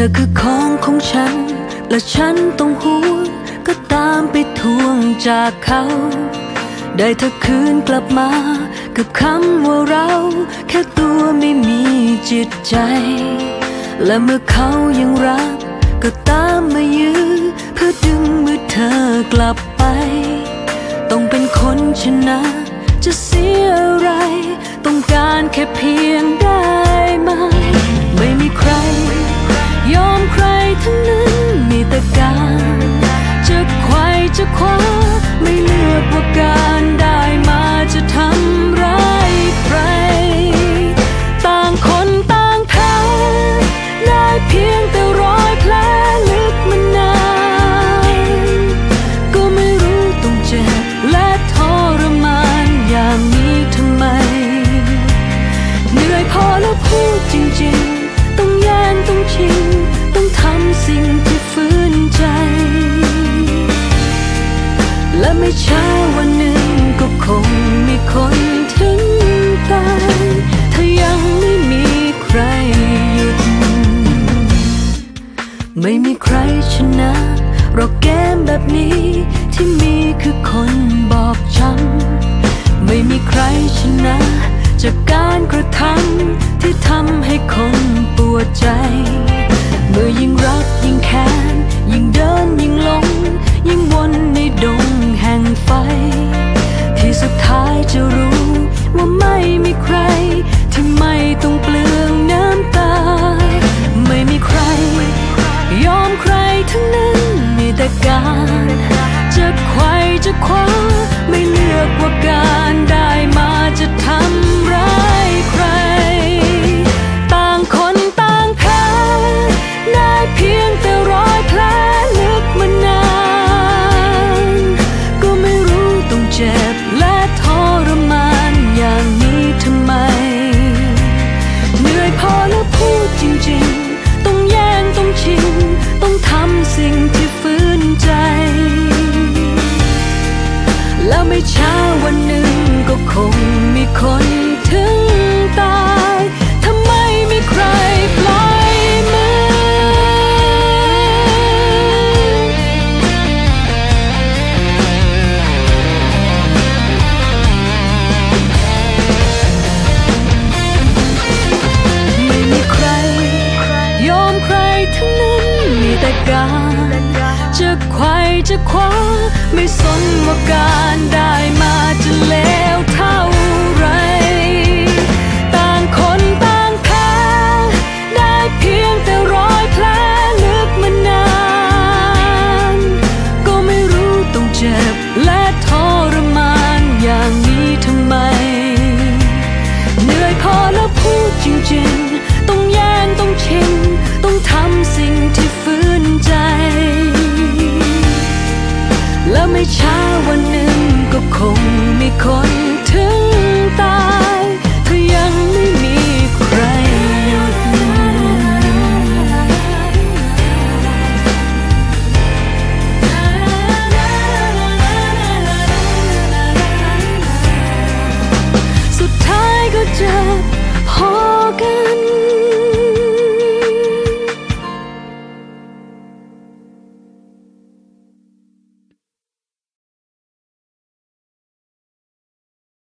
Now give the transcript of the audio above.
ธอคือของของฉัน และฉันต้องหวงก็ตามไปทวงจากเขา ได้เธอคืนกลับมา กับคำว่าเรา แค่ตัวไม่มีจิตใจ และเมื่อเขายังรัก ก็ตามมายื้อเพื่อดึงมือเธอกลับไป ต้องเป็นคนชนะ จะเสียอะไร ต้องการแค่เพียงได้มา ไม่มีใคร ใครชนะหรอกเกมแบบนี้ที่มีคือคนบอบช้ำไม่มีใครชนะ จากการกระทำที่ทำให้คนปวดใจ เมื่อยิ่งรักยิ่งแค้นยิ่งเดินยิ่งหลง ยิ่งวนในดงแห่งไฟ ที่สุดท้ายจะรู้ว่าไม่มีใครที่ไม่ต้องารจะไขว่จะคว้าไม่เลือกว่าการได้มาจะทำร้ายใคร ต่างคนต่างแพ้ได้เพียงแต่รอยแผลลึกมานาน ก็ไม่รู้ต้องเจ็บและทรมานอย่างนี้ทำไม เหนื่อยพอแล้วพูดจริง คนถึงตายทำไมมีใครปล่อยมือ ไม่มีใคร ยอมใครทั้งนั้นมีแต่การ จะไขว่จะคว้าไม่สนว่าการได้มาจะเล corner.